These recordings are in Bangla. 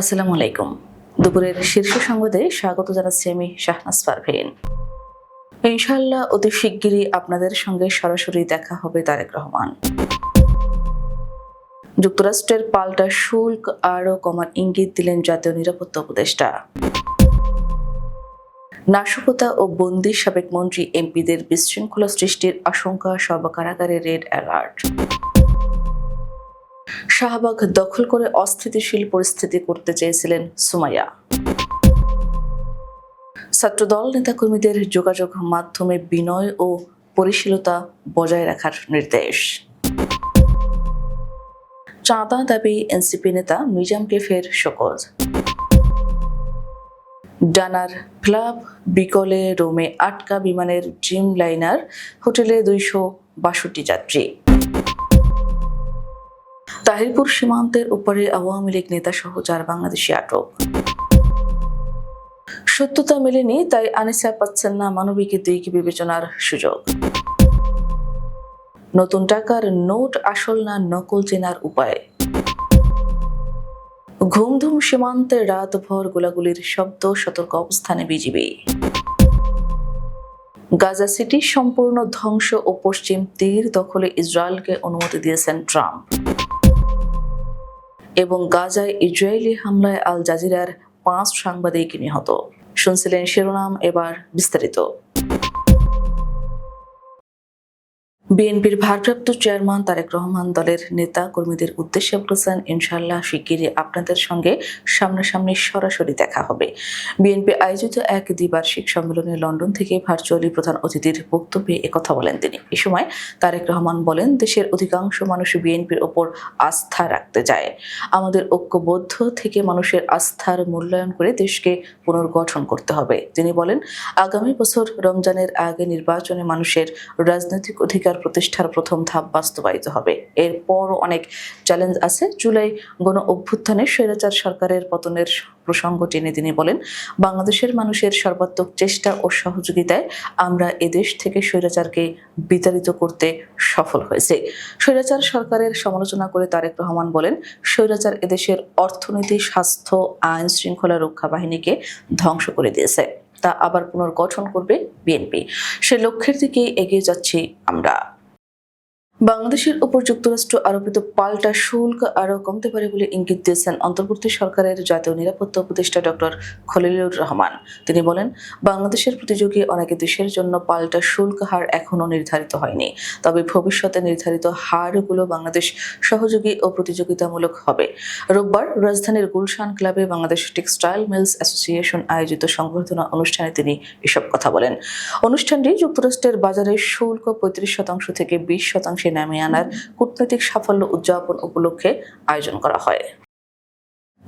আসসালামু আলাইকুম। দুপুরের শীর্ষ সংবাদে স্বাগত জানাচ্ছি আমি শাহনাজ পারভীন। ইনশাআল্লাহ অতি শিগগিরই আপনাদের সঙ্গে সরাসরি দেখা হবে তারেক রহমান। যুক্তরাষ্ট্রের পাল্টা শুল্ক আরও কমার ইঙ্গিত দিলেন জাতীয় নিরাপত্তা উপদেষ্টা। নাশকতা ও বন্দি সাবেক মন্ত্রী এমপিদের বিশৃঙ্খলা সৃষ্টির আশঙ্কা সব কারাগারে রেড অ্যালার্ট। শাহবাগ দখল করে অস্থিতিশীল পরিস্থিতি করতে চেয়েছিলেন সুমাইয়া। ছাত্রদল নেতাকর্মীদের যোগাযোগ মাধ্যমে বিনয় ও পরিশীলতা বজায় রাখার নির্দেশ। চাঁদা দাবি এনসিপি নেতা মিজামকে ফের শোকজ। ডানার ক্লাব বিকলে রোমে আটকা বিমানের ড্রিম লাইনার হোটেলে দুইশো বাষট্টি যাত্রী। তাহিরপুর সীমান্তের উপরে আওয়ামী লীগ নেতা সহ চার বাংলাদেশি আটক। সত্যতা মেলেনি, তাই আনিসা পাচ্ছেন না মানবিক দিক বিবেচনার সুযোগ। নতুন টাকার নোট আসল না নকল চেনার উপায়? ঘুমধুম সীমান্তে রাতভর গোলাগুলির শব্দ, সতর্ক অবস্থানে বিজিবি। গাজা সিটি সম্পূর্ণ ধ্বংস ও পশ্চিম তীর দখলে ইসরায়েলকে অনুমতি দিয়েছেন ট্রাম্প। এবং গাজায় ইসরায়েলি হামলায় আল জাজিরার পাঁচ সাংবাদিক নিহত। শুনছিলেন শিরোনাম এবার বিস্তারিত। বিএনপির ভারপ্রাপ্ত চেয়ারম্যান তারেক রহমান দলের নেতা কর্মীদের উদ্দেশ্যে বলেছেন ইনশাল্লাহ শিগগিরই আপনাদের সঙ্গে সামনাসামনি সরাসরি দেখা হবে। বিএনপি আয়োজিত এক দ্বিবার্ষিক সম্মেলনে লন্ডন থেকে ভার্চুয়ালি প্রধান অতিথির বক্তব্যে একথা বলেন তিনি। এ সময় তারেক রহমান বলেন, দেশের অধিকাংশ মানুষ বিএনপির ওপর আস্থা রাখতে চায়। আমাদের ঐক্যবদ্ধ থেকে মানুষের আস্থার মূল্যায়ন করে দেশকে পুনর্গঠন করতে হবে। তিনি বলেন, আগামী বছর রমজানের আগে নির্বাচনে মানুষের রাজনৈতিক অধিকার প্রতিষ্ঠার প্রথম ধাপ বাস্তবায়িত হবে। এরপরও অনেক চ্যালেঞ্জ আছে। জুলাই গণ অভ্যুত্থানে স্বৈরাচার সরকারের পতনের প্রসঙ্গ টেনে তিনি বলেন, বাংলাদেশের মানুষের সর্বাত্মক চেষ্টা ও সহযোগিতায় আমরা এদেশ থেকে স্বৈরাচারকে বিতাড়িত করতে সফল হয়েছে। স্বৈরাচার সরকারের সমালোচনা করে তারেক রহমান বলেন, স্বৈরাচার এদেশের অর্থনীতি স্বাস্থ্য, আইন শৃঙ্খলা রক্ষা বাহিনীকে ধ্বংস করে দিয়েছে। তা আবার পুনর্গঠন করবে বিএনপি। সে লক্ষ্যের দিকেই এগিয়ে যাচ্ছি আমরা। বাংলাদেশের উপর যুক্তরাষ্ট্র আরোপিত পাল্টা শুল্ক আরও কমতে পারে বলে ইঙ্গিত দিয়েছেন অন্তর্বর্তী সরকারের জাতীয় নিরাপত্তা উপদেষ্টা ডক্টর খলিলুর রহমান। তিনি বলেন, বাংলাদেশের প্রতিযোগী অনেক দেশের জন্য পাল্টা শুল্ক হার এখনও নির্ধারিত হয়নি। তবে ভবিষ্যতে নির্ধারিত হারগুলো বাংলাদেশ সহযোগী ও প্রতিযোগিতামূলক হবে। রোববার রাজধানীর গুলশান ক্লাবে বাংলাদেশ টেক্সটাইল মিলস অ্যাসোসিয়েশন আয়োজিত সংবর্ধনা অনুষ্ঠানে তিনি এসব কথা বলেন। অনুষ্ঠানটি যুক্তরাষ্ট্রের বাজারে শুল্ক পঁয়ত্রিশ শতাংশ থেকে বিশ শতাংশে নামিয়ে আনার কূটনৈতিক সাফল্য উদযাপন উপলক্ষে আয়োজন করা হয়।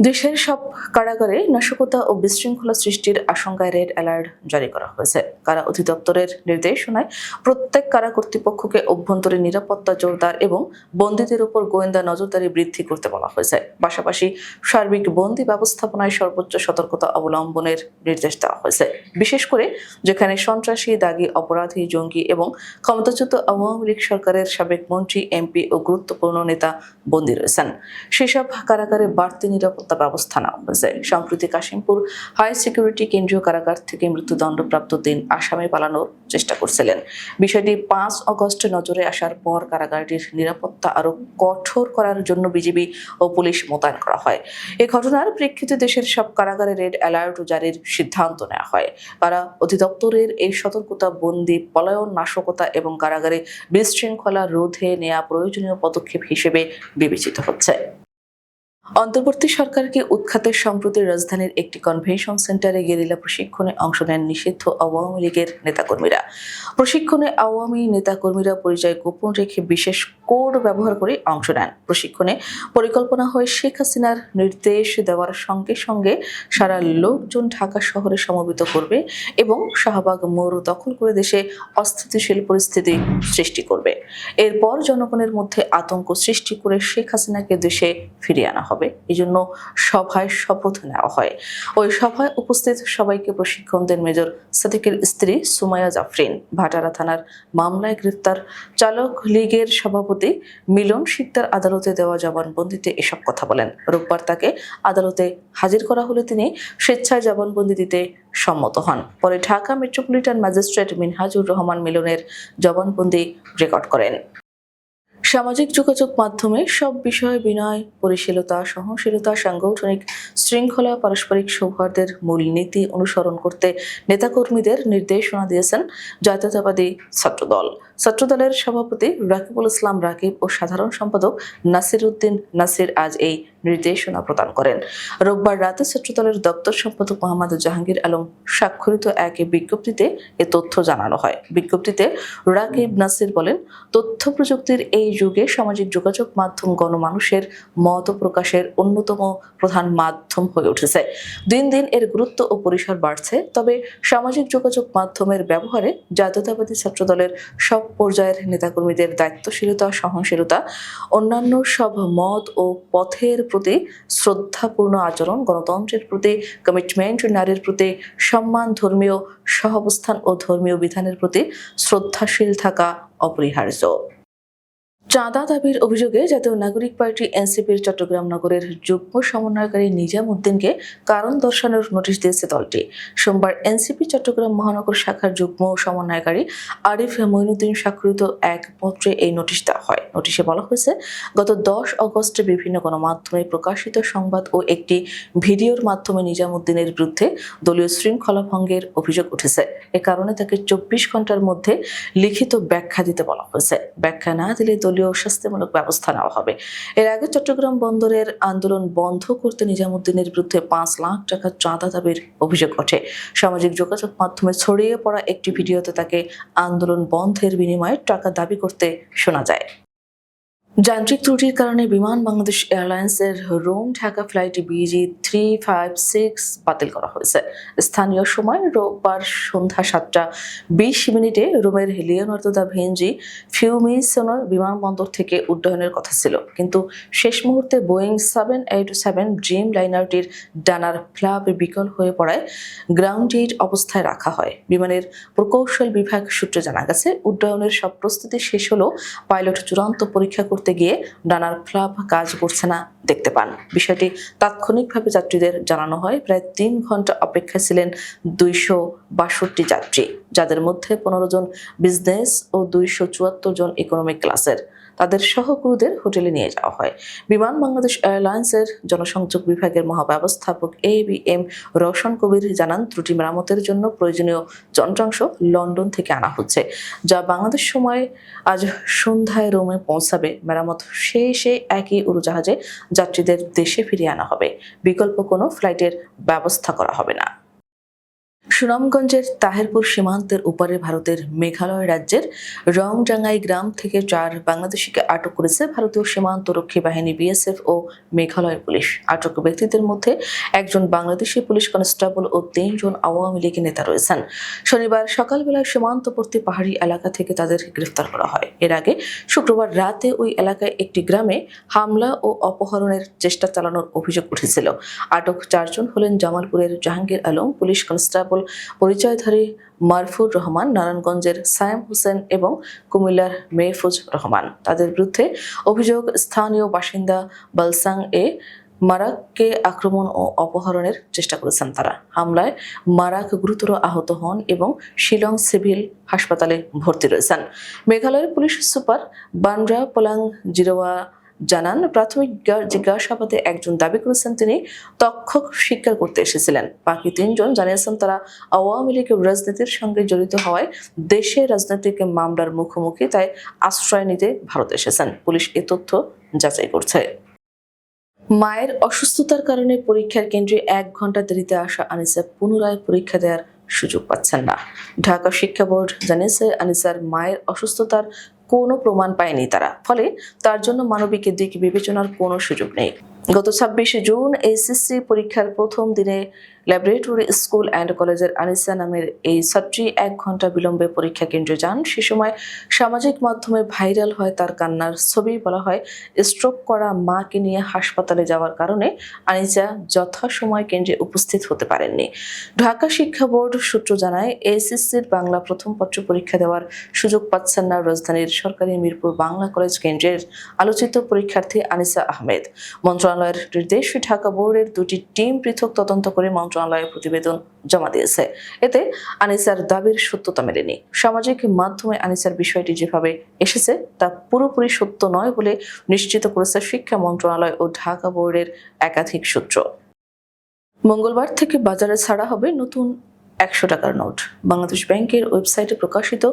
দেশের সব কারাগারে নাশকতা ও বিশৃঙ্খলা সৃষ্টির আশঙ্কায় রেড অ্যালার্ট জারি করা হয়েছে। কারা অধিদপ্তরের নির্দেশনায় প্রত্যেক কারা কর্তৃপক্ষকে অভ্যন্তরীণ নিরাপত্তা জোরদার এবং বন্দীদের উপর গোয়েন্দা নজরদারি বৃদ্ধি করতে বলা হয়েছে। পাশাপাশি সার্বিক বন্দি ব্যবস্থাপনায় সর্বোচ্চ সতর্কতা অবলম্বনের নির্দেশ দেওয়া হয়েছে। বিশেষ করে যেখানে সন্ত্রাসী, দাগি, অপরাধী, জঙ্গি এবং ক্ষমতাচ্যুত আওয়ামী লীগ সরকারের সাবেক মন্ত্রী, এমপি ও গুরুত্বপূর্ণ নেতা বন্দী রয়েছেন। সেসব কারাগারে বাড়তি নিরাপত্তা ব্যবস্থা নেওয়া হয়েছে। সম্প্রতি কাশিমপুর হাই সিকিউরিটি কেন্দ্রীয় কারাগার থেকে মৃত্যুদণ্ডপ্রাপ্ত দিন আসামে পালানোর চেষ্টা করছিলেন। বিষয়টি পাঁচ অগস্ট নজরে আসার পর কারাগারটির নিরাপত্তা আরও কঠোর করার জন্য বিজিবি ও পুলিশ মোতায়েন করা হয়। এ ঘটনার প্রেক্ষিতে দেশের সব কারাগারে রেড অ্যালার্ট জারির সিদ্ধান্ত নেওয়া হয়। কারা অধিদপ্তরের এই সতর্কতা বন্দি পলায়ন, নাশকতা এবং কারাগারে বিশৃঙ্খলা রোধে নেওয়া প্রয়োজনীয় পদক্ষেপ হিসেবে বিবেচিত হচ্ছে। অন্তর্বর্তী সরকারকে উৎখাতে সম্প্রতি রাজধানীর একটি কনভেনশন সেন্টারে গেরিলা প্রশিক্ষণে অংশ নেন নিষিদ্ধ আওয়ামী লীগের নেতাকর্মীরা। প্রশিক্ষণে আওয়ামী নেতাকর্মীরা পরিচয় গোপন রেখে বিশেষ কোড ব্যবহার করে অংশ নেন। প্রশিক্ষণে পরিকল্পনা হয় শেখ হাসিনার নির্দেশ দেওয়ার সঙ্গে সঙ্গে সারা লোকজন ঢাকা শহরে সমবেত করবে এবং শাহবাগ মোড় দখল করে দেশে অস্থিতিশীল পরিস্থিতি সৃষ্টি করবে। এরপর জনগণের মধ্যে আতঙ্ক সৃষ্টি করে শেখ হাসিনাকে দেশে ফিরিয়ে আনা হবে। হবে। এজন্য সভায় শপথ নেওয়া হয়। ওই সভায় উপস্থিত সবাইকে প্রশিক্ষণ দেন মেজর সাদিকের স্ত্রী সুমাইয়া জাফরিন। ভাটারা থানার মামলায় গ্রেফতার চালক লীগের সভাপতি মিলন শিকদার আদালতে দেওয়া জবানবন্দিতে এসব কথা বলেন। রোববার তাকে আদালতে হাজির করা হলে তিনি স্বেচ্ছায় জবানবন্দি দিতে সম্মত হন। পরে ঢাকা মেট্রোপলিটন ম্যাজিস্ট্রেট মিনহাজুর রহমান মিলনের জবানবন্দি রেকর্ড করেন। সামাজিক যোগাযোগ মাধ্যমে সব বিষয়ে বিনয়, পরিশীলতা সহনশীলতা সাংগঠনিক শৃঙ্খলা, পারস্পরিক সৌহার্দ্যের মূলনীতি অনুসরণ করতে নেতাকর্মীদের নির্দেশনা দিয়েছেন জাতীয়তাবাদী ছাত্রদল। ছাত্রদলের সভাপতি রাকিবুল ইসলাম রাকিব ও সাধারণ সম্পাদক নাসির উদ্দিন নাসির আজ এই নির্দেশনা প্রদান করেন। রোববার রাতে ছাত্রদলের দপ্তর সম্পাদক মোহাম্মদ জাহাঙ্গীর আলম স্বাক্ষরিত এক বিজ্ঞপ্তিতে এ তথ্য জানানো হয়। বিজ্ঞপ্তিতে রাকিব নাসির বলেন, তথ্য প্রযুক্তির এই যুগে সামাজিক যোগাযোগ মাধ্যম গণমানুষের মত প্রকাশের অন্যতম প্রধান মাধ্যম হয়ে উঠেছে। দিন দিন এর গুরুত্ব ও পরিসর বাড়ছে। তবে সামাজিক যোগাযোগ মাধ্যমের ব্যবহারে জাতীয়তাবাদী ছাত্রদলের সব পর্যায়ের নেতাকর্মীদের দায়িত্বশীলতা, সহনশীলতা, অন্যান্য সব মত ও পথের প্রতি শ্রদ্ধাপূর্ণ আচরণ, গণতন্ত্রের প্রতি কমিটমেন্ট নারীর প্রতি সম্মান, ধর্মীয় সহাবস্থান ও ধর্মীয় বিধানের প্রতি শ্রদ্ধাশীল থাকা অপরিহার্য। চাঁদা দাবির অভিযোগে জাতীয় নাগরিক পার্টি এনসিপির চট্টগ্রাম নগরের যুগ্ম সমন্বয়কারী নিজাম উদ্দিনকে কারণ দর্শানোর নোটিশ দিয়েছে দলটি। সোমবার এনসিপি চট্টগ্রাম মহানগর শাখার যুগ্ম সমন্বয়কারী আরিফ মঈনুদ্দিন স্বাক্ষরিত এক পত্রে এই নোটিশ দেওয়া হয়। নোটিশে বলা হয়েছে, গত দশ অগস্টে বিভিন্ন গণমাধ্যমে প্রকাশিত সংবাদ ও একটি ভিডিওর মাধ্যমে নিজাম উদ্দিনের বিরুদ্ধে দলীয় শৃঙ্খলা ভঙ্গের অভিযোগ উঠেছে। এ কারণে তাকে চব্বিশ ঘণ্টার মধ্যে লিখিত ব্যাখ্যা দিতে বলা হয়েছে। ব্যাখ্যা না দিলে দলীয় শাস্তিমূলক ব্যবস্থা নেওয়া হবে। এর আগে চট্টগ্রাম বন্দরের আন্দোলন বন্ধ করতে নিজামুদ্দিনের বিরুদ্ধে পাঁচ লাখ টাকা চাঁদা দাবির অভিযোগ ওঠে। সামাজিক যোগাযোগ মাধ্যমে ছড়িয়ে পড়া একটি ভিডিওতে তাকে আন্দোলন বন্ধের বিনিময়ে টাকা দাবি করতে শোনা যায়। যান্ত্রিক ত্রুটির কারণে বিমান বাংলাদেশ এয়ারলাইন্সের Rome Dhaka flight BG three five six বাতিল করা হয়েছে। স্থানীয় সময় রোববার সন্ধ্যা সাতটা বিশ মিনিটে রোমের লিওনার্দো দা ভেঞ্জি ফিউমিসনো বিমানবন্দর থেকে উড্ডয়নের কথা ছিল। কিন্তু শেষ মুহূর্তে Boeing seven eight seven dream লাইনারটির ডানার ফ্লাপ বিকল হয়ে পড়ায় গ্রাউন্ডেড অবস্থায় রাখা হয়। বিমানের প্রকৌশল বিভাগ সূত্রে জানা গেছে, উড্ডয়নের সব প্রস্তুতি শেষ হলেও পাইলট চূড়ান্ত পরীক্ষা করতে গিয়ে ডানার ফ্লাপ কাজ করছে না দেখতে পান। বিষয়টি তাৎক্ষণিকভাবে যাত্রীদের জানানো হয়। প্রায় তিন ঘণ্টা অপেক্ষা ছিলেন দুইশো বাষট্টি যাত্রী, যাদের মধ্যে পনেরো জন বিজনেস ও দুইশো চুয়াত্তর জন ইকোনমিক ক্লাসের তাদের সহক্রুদের হোটেলে নিয়ে যাওয়া হয়। বিমান বাংলাদেশ এয়ারলাইন্সের জনসংযোগ বিভাগের মহাব্যবস্থাপক A B M Roushan Kabir জানান, ত্রুটি মেরামতের জন্য প্রয়োজনীয় যন্ত্রাংশ লন্ডন থেকে আনা হচ্ছে, যা বাংলাদেশ সময় আজ সন্ধ্যায় রোমে পৌঁছাবে। মেরামত শেষে একই উড়োজাহাজে যাত্রীদের দেশে ফিরিয়ে আনা হবে। বিকল্প কোনো ফ্লাইটের ব্যবস্থা করা হবে না। সুনামগঞ্জের তাহেরপুর সীমান্তের উপরে ভারতের মেঘালয় রাজ্যের রংডাঙ্গাই গ্রাম থেকে চার বাংলাদেশিকে আটক করেছে ভারতীয় সীমান্তরক্ষী বাহিনী, বিএসএফ ও মেঘালয় পুলিশ। আটক ব্যক্তিদের মধ্যে একজন বাংলাদেশি পুলিশ কনস্টেবল ও তিনজন আওয়ামী লীগের নেতা রয়েছেন। শনিবার সকালবেলায় সীমান্তবর্তী পাহাড়ি এলাকা থেকে তাদের গ্রেফতার করা হয়। এর আগে শুক্রবার রাতে ওই এলাকায় একটি গ্রামে হামলা ও অপহরণের চেষ্টা চালানোর অভিযোগ উঠেছিল। আটক চারজন হলেন জামালপুরের জাহাঙ্গীর আলম, পুলিশ কনস্টেবল পরিচয়ধারী মারফুর রহমান, নারায়ণগঞ্জের সায়েম হোসেন এবং কুমিল্লার মেহফুজ রহমান। তাদের বিরুদ্ধে অভিযোগ স্থানীয় বাসিন্দা বালসাং এ মারাককে আক্রমণ ও অপহরণের চেষ্টা করেছেন তারা। হামলায় মারাক গুরুতর আহত হন এবং শিলং সিভিল হাসপাতালে ভর্তি রয়েছেন। মেঘালয়ের পুলিশ সুপার বানরা পোলাং জিরোয়া জানান, প্রাথমিক জিজ্ঞাসাবাদে একজন দাবি করেছেন তিনি তক্ষক স্বীকার করতে এসেছিলেন। বাকি তিনজন জানিয়েছেন তারা আওয়ামী লীগের রাজনীতির সঙ্গে জড়িত হওয়ায় দেশে রাজনৈতিক মামলার মুখোমুখি, তাই আশ্রয় নিতে ভারত এসেছেন। পুলিশ এ তথ্য যাচাই করছে। মায়ের অসুস্থতার কারণে পরীক্ষার কেন্দ্রে এক ঘণ্টা দেরিতে আসা আনিসা পুনরায় পরীক্ষা দেওয়ার সুযোগ পাচ্ছেন না। ঢাকা শিক্ষা বোর্ড জানিয়েছে, আনিসার মায়ের অসুস্থতার কোনো প্রমাণ পায়নি তারা। ফলে তার জন্য মানবিকের দিক বিবেচনার কোনো সুযোগ নেই। গত ছাব্বিশে জুন এসএসসি পরীক্ষার প্রথম দিনে ল্যাবরেটরি স্কুল অ্যান্ড কলেজের আনিসা নামের এই ছাত্রী এক ঘণ্টা বিলম্বে পরীক্ষা কেন্দ্রে যান। সে সময় সামাজিক মাধ্যমে ভাইরাল হয় তার কান্নার ছবি বলা হয়, স্ট্রোক করা মাকে নিয়ে হাসপাতালে যাওয়ার কারণে আনিসা যথাসময় কেন্দ্রে উপস্থিত হতে পারেননি। ঢাকা শিক্ষা বোর্ড সূত্র জানায়, এসএসসির বাংলা প্রথম পত্র পরীক্ষা দেওয়ার সুযোগ পাচ্ছেন না রাজধানীর সরকারি মিরপুর বাংলা কলেজ কেন্দ্রের আলোচিত পরীক্ষার্থী আনিসা আহমেদ। মন্ত্রণালয়ের নির্দেশ ঢাকা বোর্ডের দুটি টিম পৃথক তদন্ত করে মন্ত্রণালয়ে প্রতিবেদন জমা দিয়েছে। এতে আনিসার দাবির সত্যতা মেলেনি। সামাজিক মাধ্যমে আনিসার বিষয়টি যেভাবে এসেছে, তা পুরোপুরি সত্য নয় বলে নিশ্চিত করেছে শিক্ষা মন্ত্রণালয় ও ঢাকা বোর্ডের একাধিক সূত্র। মঙ্গলবার থেকে বাজারে ছাড়া হবে নতুন একশো টাকার নোট। বাংলাদেশ ব্যাংকের ওয়েবসাইটে প্রকাশিত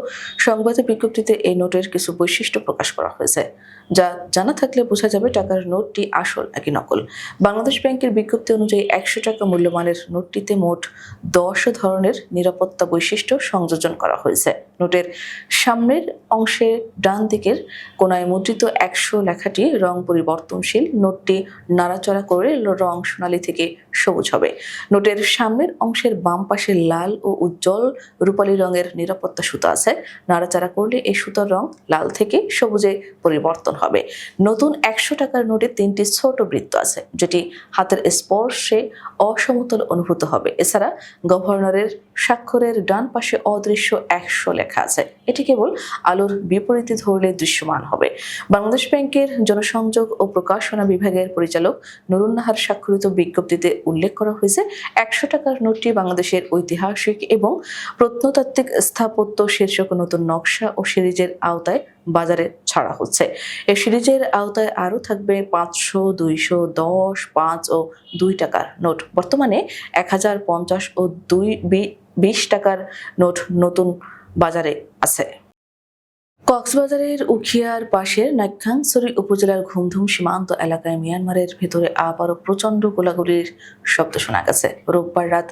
সংবাদে বিজ্ঞপ্তিতে এই নোটের কিছু বৈশিষ্ট্য প্রকাশ করা হয়েছে। যা জানা থাকলে বোঝা যাবে টাকার নোটটি আসল নাকি নকল। বাংলাদেশ ব্যাংকের বিজ্ঞপ্তি অনুযায়ী একশো টাকা মূল্যমানের নোটটিতে মোট দশ ধরনের নিরাপত্তা বৈশিষ্ট্য সংযোজন করা হয়েছে। নোটের সামনের অংশে ডান দিকের কোনায় মুদ্রিত একশো লেখাটি রং পরিবর্তনশীল। নোটটি নাড়াচড়া করে রং সোনালী থেকে সবুজ হবে। নোটের সামনের অংশের বাম পাশে লাল ও উজ্জ্বল রূপালী রঙের নিরাপত্তা সুতা আছে। নাড়াচাড়া করলে এই সুতার রং লাল থেকে সবুজে পরিবর্তন হবে। নতুন একশো টাকার নোটে তিনটি ছোট বৃত্ত আছে, যেটি হাতের স্পর্শে অসমতল অনুভূত হবে। এছাড়া গভর্নরের স্বাক্ষরের ডান পাশে অদৃশ্য একশো লেখা আছে। এটি কেবল আলোর বিপরীতে ধরলে দৃশ্যমান হবে। বাংলাদেশ ব্যাংকের জনসংযোগ ও প্রকাশনা বিভাগের পরিচালক নুরুন্নাহার স্বাক্ষরিত বিজ্ঞপ্তিতে উল্লেখ করা হয়েছে, একশো টাকার নোটটি বাংলাদেশের ঐতিহাসিক এবং প্রত্নতাত্ত্বিক স্থাপত্য শীর্ষক নতুন নকশা ও সিরিজের আওতায় বাজারে ছাড়া হচ্ছে। এই সিরিজের আওতায় আরও থাকবে পাঁচশো, দুইশো, দশ, পাঁচ ও দুই টাকার নোট। বর্তমানে এক হাজার পঞ্চাশ ও দুই বিশ টাকার নোট নতুন বাজারে আছে। কক্সবাজারের উখিয়ার পাশের নাইখাংছড়ি উপজেলার ঘুমধুম সীমান্ত এলাকায় মিয়ানমারের ভেতরে আবারও প্রচণ্ড গোলাগুলির শব্দ শোনা গেছে। রোববার রাত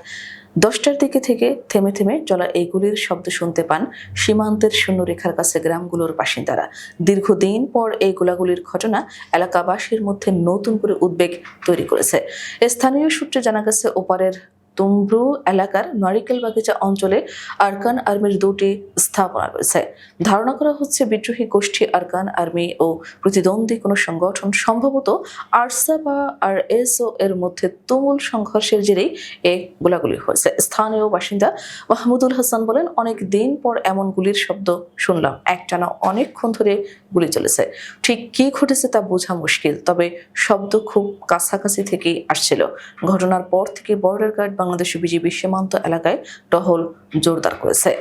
দশটার দিকে থেকে থেমে থেমে চলা এই গুলির শব্দ শুনতে পান সীমান্তের শূন্যরেখার কাছে গ্রামগুলোর বাসিন্দারা। দীর্ঘদিন পর এই গোলাগুলির ঘটনা এলাকাবাসীর মধ্যে নতুন করে উদ্বেগ তৈরি করেছে। স্থানীয় সূত্রে জানা গেছে, ওপারের তুমব্রু এলাকার নারিকেল বাগিচা অঞ্চলে আরকান আর্মির দুটি স্থাপনা রয়েছে। ধারণা করা হচ্ছে বিদ্রোহী গোষ্ঠী আরকান আর্মি ও প্রতিদ্বন্দ্বী কোনো সংগঠন সম্ভবত আরসা বা আর এসও এর মধ্যে তুমুল সংঘর্ষের জেরেই এ গোলাগুলি হয়েছে। স্থানীয় বাসিন্দা মাহমুদুল হাসান বলেন, অনেক দিন পর এমন গুলির শব্দ শুনলাম। একটানা অনেকক্ষণ ধরে গুলি চলেছে। ঠিক কি ঘটেছে তা বোঝা মুশকিল, তবে শব্দ খুব কাছাকাছি থেকেই আসছিল। ঘটনার পর থেকে বর্ডার গার্ড বাংলাদেশ বিজিবি সীমান্ত এলাকায় টহল জোরদার করেছে।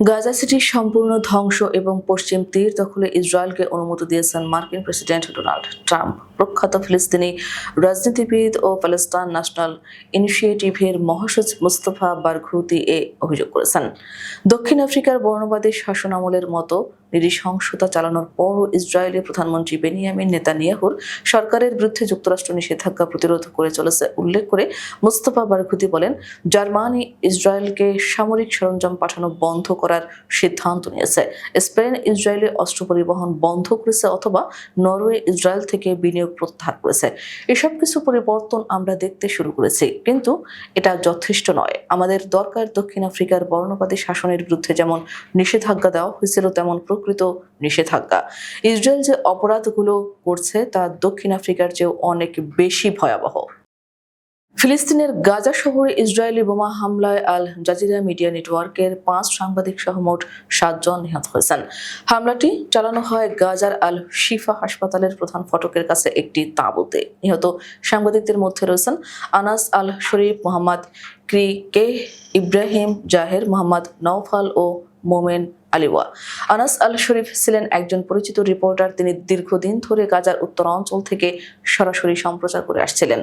গাজা সিটি সম্পূর্ণ ধ্বংস এবং পশ্চিম তীর দখলে ইসরায়েলকে অনুমতি দিয়েছেন মার্কিন প্রেসিডেন্ট ডোনাল্ড ট্রাম্প। প্রখ্যাত ফিলিস্তিনি রাজনীতিবিদ ও প্যালেস্টাইন ন্যাশনাল ইনিশিয়েটিভের মহাসচিব মুস্তফা বারঘুতি এ অভিযোগ করেছেন। দক্ষিণ আফ্রিকার বর্ণবাদী শাসনামলের মতো নৃশংসতা চালানোর পরও ইসরায়েলের প্রধানমন্ত্রী বেনিয়ামিন নেতানিয়াহুর সরকারের বিরুদ্ধে যুক্তরাষ্ট্র নিষেধাজ্ঞা প্রতিরোধ করে চলেছে উল্লেখ করে মুস্তফা বারঘুতি বলেন, জার্মানি ইসরায়েলকে সামরিক সরঞ্জাম পাঠানো বন্ধ করার সিদ্ধান্ত নিয়েছে। স্পেন ইসরায়েলে অস্ত্র পরিবহন বন্ধ করেছে অথবা নরওয়ে ইসরায়েল থেকে বিনিয়োগ প্রত্যাহার করেছে। এসব কিছু পরিবর্তন আমরা দেখতে শুরু করেছি, কিন্তু এটা যথেষ্ট নয়। আমাদের দরকার দক্ষিণ আফ্রিকার বর্ণবাদী শাসনের বিরুদ্ধে যেমন নিষেধাজ্ঞা দেওয়া হয়েছিল, তেমন প্রকৃত নিষেধাজ্ঞা। ইসরায়েল যে অপরাধগুলো করছে তা দক্ষিণ আফ্রিকার চেয়েও অনেক বেশি ভয়াবহ। ফিলিস্তিনের গাজা শহরে ইসরায়েলি বোমা হামলায় আল জাজিরা মিডিয়া নেটওয়ার্কের পাঁচ সাংবাদিক সহ মোট সাতজন নিহত হয়েছেন। হামলাটি চালানো হয় গাজার আল শিফা হাসপাতালের প্রধান ফটকের কাছে একটি তাঁবুতে। নিহত সাংবাদিকদের মধ্যে রয়েছেন Anas Al Sharif, Mohammed Qreiqeh, Ibrahim Zaher, Mohammed Noufal ও Moamen Aliwa. Anas Al Sharif ছিলেন একজন পরিচিত রিপোর্টার। তিনি দীর্ঘদিন ধরে গাজার উত্তরাঞ্চল থেকে সরাসরি সম্প্রচার করে আসছিলেন।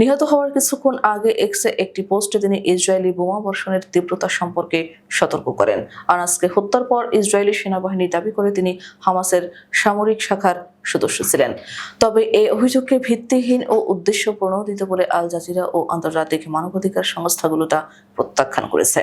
নিহত হওয়ার কিছুক্ষণ আগে এক্সে একটি পোস্টে তিনি ইসরায়েলি বোমা বর্ষণের তীব্রতা সম্পর্কে সতর্ক করেন। আনাসকে হত্যার পর ইসরায়েলি সেনাবাহিনী দাবি করে তিনি হামাসের সামরিক শাখার সদস্য ছিলেন। তবে এই অভিযোগকে ভিত্তিহীন ও উদ্দেশ্য প্রণোদিত বলে আল জাজিরা ও আন্তর্জাতিক মানবাধিকার সংস্থাগুলো তা প্রত্যাখ্যান করেছে।